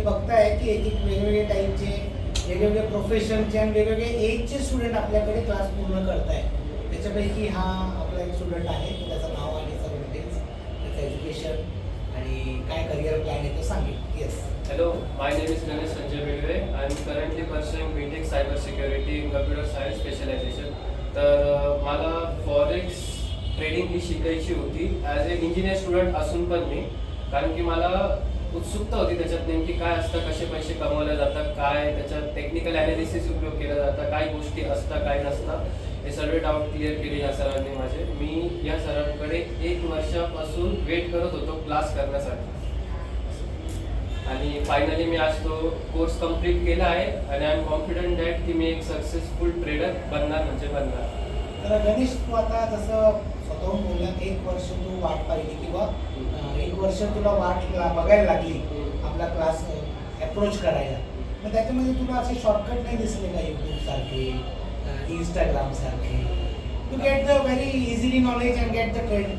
तुम्ही बघताय की एक एक वेगवेगळे टाईपचे वेगवेगळे प्रोफेशनचे आणि वेगवेगळे एजचे स्टुडंट आपल्याकडे क्लास पूर्ण करताय त्याच्यापैकी हा आपला एक स्टुडंट आहे त्याचं नाव आणि सर्व डिटेल्स त्याचं एज्युकेशन आणि काय करिअर प्लॅन आहे तो सांगेल. Yes hello my name is Ganesh Sanjay Begale I am currently pursuing B Tech cyber security in computer science specialisation तर मला फॉरेक्स ट्रेडिंग ही शिकायची होती. ॲज ए इंजिनियर स्टुडंट असून पण मी कारण की मला उत्सुकता होती त्याच्यात नेमकी काय असतं कसे पैसे कमवले जातात काय त्याच्यात टेक्निकल ॲनालिसिस उपयोग केला जातं काय गोष्टी असतात काय नसतात हे सर्व डाऊट क्लिअर केले या सरांनी माझे. मी या सरांकडे एक वर्षापासून वेट करत होतो क्लास करण्यासाठी. आणि फायनली मी आज तो कोर्स कंप्लीट केला आहे आणि आय एम कॉन्फिडंट दॅट की मी एक सक्सेसफुल ट्रेडर बनणार म्हणजे बनणार. तर गणेश तू आता जसं स्वतःहून मुलं एक वर्ष तू वाट पाहिली किंवा एक वर्ष तुला वाट बघायला लागली आपला क्लास अप्रोच करायला. मग त्याच्यामध्ये तुला असे शॉर्टकट नाही दिसले का युट्यूब सारखे इंस्टाग्राम सारखे? To get the very easily knowledge and get the trend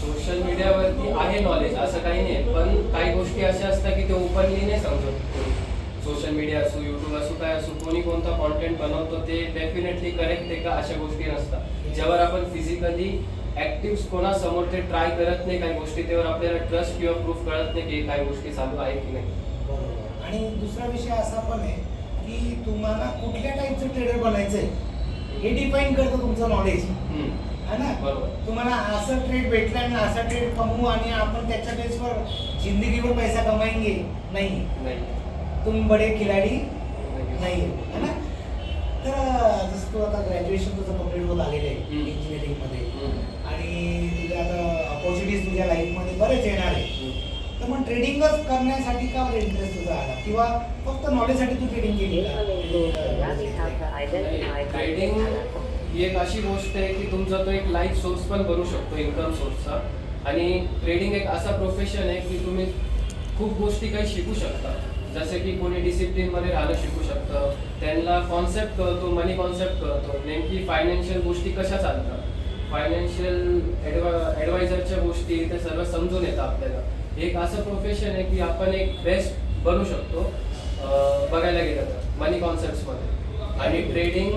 social मीडियावरती आहे नॉलेज असं काही नाही. पण काही गोष्टी अशा असतात की ते ओपनली नाही समजत सोशल मीडिया असो युट्यूब असो काय असो कोणी कोणता कॉन्टेंट बनवतो ते डेफिनेटली करेक्ट आहे का? अशा गोष्टी नसतात. जेव्हा आपण फिजिकली ऍक्टिव्ह कोणासमोर ते ट्राय करत नाही काही गोष्टी त्यावर आपल्याला ट्रस्ट किंवा प्रूफ कळत नाही की काही गोष्टी चालू आहे की नाही. बरोबर. आणि दुसरा विषय असा पण आहे की तुम्हाला कुठल्या टाईपचं ट्रेडर बनायचंय हे डिफाईन करतं तुमचं नॉलेज. है ना? बरोबर. तुम्हाला असं ट्रेड भेटला आणि असा ट्रेड कमवू आणि आपण त्याच्या बेसवर जिंदगीवर पैसा कमाएंगे नाही. नाही. तुम बडे खिलाडी नाही. नाही है ना? तर जसं तू आता ग्रॅज्युएशन तुझं कंप्लीट होत आलेलं आहे हम्म. इंजिनिअरिंगमध्ये. आणि तुझ्या आता अपॉर्च्युनिटीज तुझ्या लाईफमध्ये बरेच येणार आहे. तर मग ट्रेडिंगच करण्यासाठी का बरं इंटरेस्ट तुझा आला? किंवा फक्त नॉलेजसाठी तू ट्रेडिंग केली ट्रेडिंग ही एक अशी गोष्ट आहे की तुमचा तो एक लाईफ सोर्स पण बनू शकतो इन्कम सोर्सचा आणि ट्रेडिंग एक असा प्रोफेशन आहे की तुम्ही खूप गोष्टी काही शिकू शकता. जसे की कोणी डिसिप्लिनमध्ये राहणं शिकू शकतं त्यांना कॉन्सेप्ट कळतो मनी कॉन्सेप्ट कळतो. नेमकी फायनान्शियल गोष्टी कशा चालतात? फायनान्शियल ॲडवायझरच्या गोष्टी ते सर्व समजून येतं आपल्याला. एक असं प्रोफेशन आहे की आपण एक बेस्ट बनू शकतो बघायला गेलं तर मनी कॉन्सेप्टमध्ये आणि ट्रेडिंग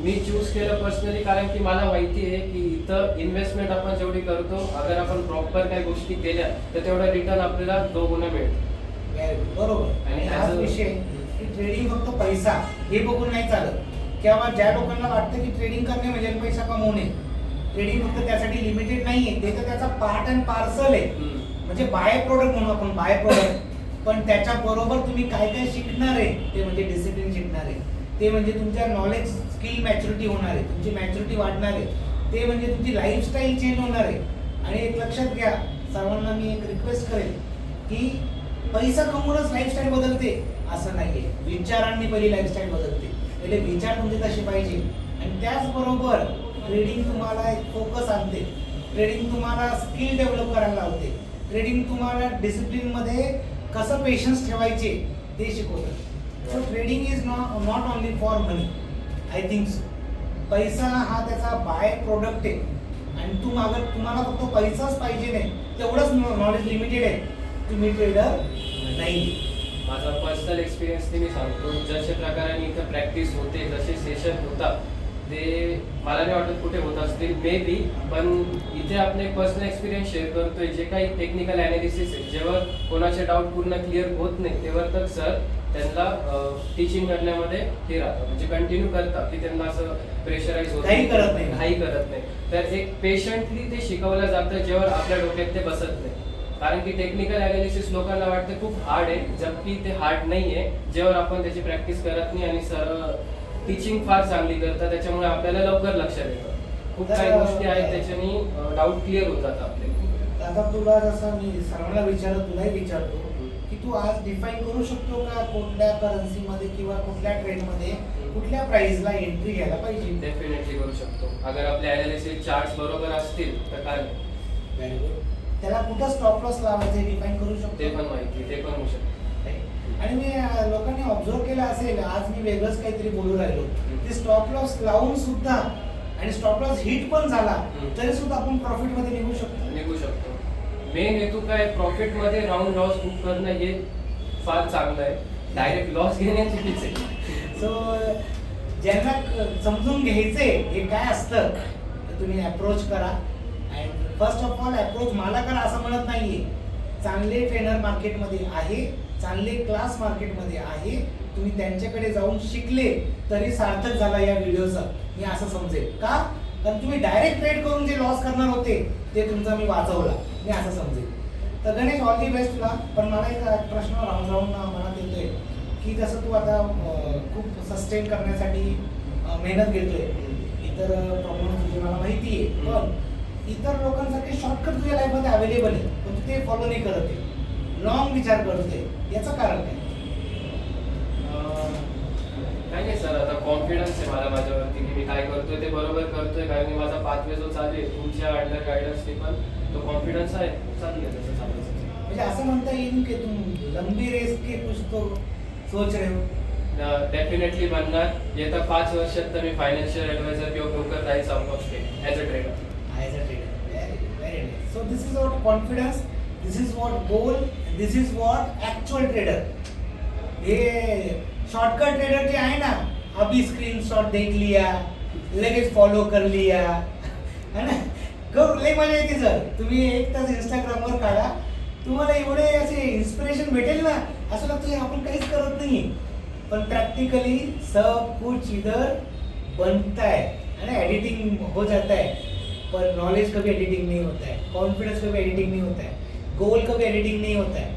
मी चूज केलं पर्सनली कारण की मला माहिती आहे की इथं इन्व्हेस्टमेंट आपण जेवढी करतो अगर आपण प्रॉपर काही गोष्टी केल्या तर तेवढा रिटर्न आपल्याला दोन मिळतो. बरोबर. आणि ट्रेडिंग फक्त पैसा हे बघून नाही चालत. किंवा ज्या लोकांना वाटतं की ट्रेडिंग करणे म्हणजे पैसा कमवणे ट्रेडिंग फक्त त्यासाठी लिमिटेड नाहीये ते तर त्याचा पार्ट अँड पार्सल आहे. म्हणजे बाय प्रोडक्ट म्हणू आपण बाय प्रोडक्ट पण त्याच्या बरोबर तुम्ही काय काय शिकणार आहे ते म्हणजे डिसिप्लिन शिकणार आहे. ते म्हणजे तुमच्या नॉलेज स्किल मॅच्युरिटी होणार आहे. तुमची मॅच्युरिटी वाढणार आहे. ते म्हणजे तुमची लाईफस्टाईल चेंज होणार आहे. आणि एक लक्षात घ्या सर्वांना मी एक रिक्वेस्ट करेन की पैसा कमवूनच लाईफस्टाईल बदलते असं नाहीये. विचारांनी पहिली लाईफस्टाईल बदलते. पहिले विचार तुमचे तसे पाहिजे. आणि त्याचबरोबर ट्रेडिंग तुम्हाला एक फोकस आणते. ट्रेडिंग तुम्हाला स्किल डेव्हलप करायला लावते. ट्रेडिंग तुम्हाला डिसिप्लिनमध्ये कसं पेशन्स ठेवायचे ते शिकवतं. So trading is not not only for money I think so पैसा हा त्याचा बाय प्रोडक्ट आहे. आणि तू मागत तुम्हाला फक्त पैसाच पाहिजे नाही. तेवढंच नॉलेज लिमिटेड आहे. तुम्ही ट्रेडर नाही. माझा पर्सनल एक्सपिरियन्स ते मी सांगतो. जसे प्रकाराने इथं प्रॅक्टिस होते जसे सेशन होतात ते मला नाही वाटत कुठे होत असतील. मे बी पण इथे आपण एक पर्सनल एक्सपिरियन्स शेअर करतोय. जे काही टेक्निकल अनालिसिस आहे जेव्हा कोणाचे डाऊट पूर्ण क्लिअर होत नाही तेव्हा तर सर त्यांना टीचिंग करण्यामध्ये हे राहतं. म्हणजे कंटिन्यू करतात की त्यांना असं प्रेशराईज होत काही करत नाही. काही करत नाही. तर एक पेशंटली ते शिकवलं जातं जेव्हा आपल्या डोक्यात ते बसत नाही. कारण की टेक्निकल अनालिसिस लोकांना वाटतं खूप हार्ड आहे. जबकि ते हार्ड नाही आहे जेव्हा आपण त्याची प्रॅक्टिस करत नाही आणि सर टीचिंग फार चांगली करतात त्याच्यामुळे आपल्याला लवकर लक्षात येतं. खूप काही गोष्टी आहेत त्याच्यानी डाऊट क्लिअर होत जातात आपले. आता तुला जसं मी सर्वांना विचारत तुलाही विचारतो की तू आज डिफाईन करू शकतो का कुठल्या करन्सीमध्ये किंवा कुठल्या ट्रेडमध्ये कुठल्या प्राइसला एंट्री घ्यायला पाहिजे? डेफिनेटली करू शकतो. अगर आपले अनालिसिस चार्ट बरोबर असतील तर काय? Good. त्याला कुठं स्टॉप लॉस लावायचं डिफाईन करू ते शकतो पण माहिती ते पण होऊ शकतं. आणि मी लोकांनी ऑब्झर्व केलं असेल आज मी वेगळंच काहीतरी बोलू राहिलो. ते स्टॉप लॉस लावून सुद्धा आणि स्टॉप लॉस हिट पण झाला. तरी सुद्धा आपण प्रॉफिटमध्ये निघू शकतो. निघू शकतो. मेन हेतू काय? प्रॉफिटमध्ये राऊंड लॉस बुक करणं हे फार चांगलं आहे. डायरेक्ट लॉस घेणे चुकीचं आहे. सो ज्यांना समजून घ्यायचे हे काय असतं तुम्ही अप्रोच करा. फर्स्ट ऑफ ऑल अप्रोच मला करा असं म्हणत नाहीये. चांगले ट्रेनर मार्केटमध्ये आहे चांगले क्लास मार्केटमध्ये आहे तुम्ही त्यांच्याकडे जाऊन शिकले तरी सार्थक झाला या व्हिडिओचा मी असं समजेल. का? कारण तुम्ही डायरेक्ट ट्रेड करून जे लॉस करणार होते ते तुमचा मी वाचवला. मी असं समजेल. तर गणेश ऑल दी बेस्ट तुला. पण मला एक प्रश्न राहून राहून मनात येतोय की जसं तू आता खूप सस्टेन करण्यासाठी मेहनत घेतोय. इतर प्रॉब्लेम तुझे मला माहिती आहे पण इतर लोकांसारखे शॉर्टकट तुझ्या लाईफमध्ये अवेलेबल आहे पण तू ते फॉलो नाही करत आहे. लॉंग विचार करतोय याचं कारण काय? काही नाही सर. आता कॉन्फिडन्स आहे मला माझ्यावरती की मी काय करतोय ते बरोबर करतोय. कारण की माझा पाथवे जो चालू आहे तुमच्या अंडर गायडन्सने पण तो कॉन्फिडन्स आहे. चालू आहे तसं चालायचं म्हणजे असं म्हणता येईल की तुम लंबी रेस के कुछ तो सोच रहे हो? डेफिनेटली बनणार. येत्या पाच वर्षात तर मी फायनान्शियल ऍडवायझर किंवा ब्रोकर राहील state as a trader So this is what confidence, this is what goal, and this is what actual trader. हे शॉर्टकट ट्रेडर जे आहे ना अभी स्क्रीनशॉट देख लिया लगेच फॉलो कर लिया है ना? खूप लई मजा येते सर तुम्ही एक तास इंस्टाग्रामवर काढा. तुम्हाला एवढे असे इन्स्पिरेशन भेटेल ना असं लागतं आपण काहीच करत नाही पण प्रॅक्टिकली सब कुछ इधर बनता है एडिटिंग हो जाता है पर नॉलेज कभी एडिटिंग नहीं होता है कॉन्फिडेंस कभी एडिटिंग नहीं होता है गोल कभी एडिटिंग नहीं होता है.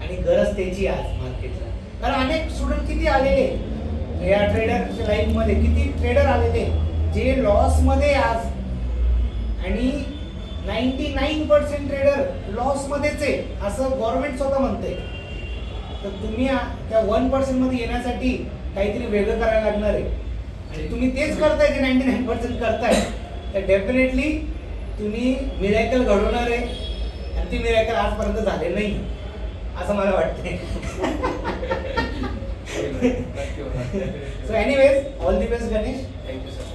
आणि गरज त्याची आज मार्केटला कारण अनेक स्टुडंट किती आलेले या ट्रेडरच्या लाईफमध्ये किती ट्रेडर आलेले जे लॉसमध्ये आज. आणि नाईन्टी नाईन पर्सेंट ट्रेडर लॉसमध्येच आहे असं गव्हर्नमेंट स्वतः म्हणते तर तुम्ही त्या वन पर्सेंटमध्ये येण्यासाठी काहीतरी वेगळं करायला लागणार आहे. आणि तुम्ही तेच करताय जे नाईन्टी नाईन पर्सेंट करताय. तर डेफिनेटली तुम्ही मिरॅकल घडवणार आहे आणि ती मिरॅकल आजपर्यंत झाले नाही असं मला होणार so anyways all the best Ganesh thank you sir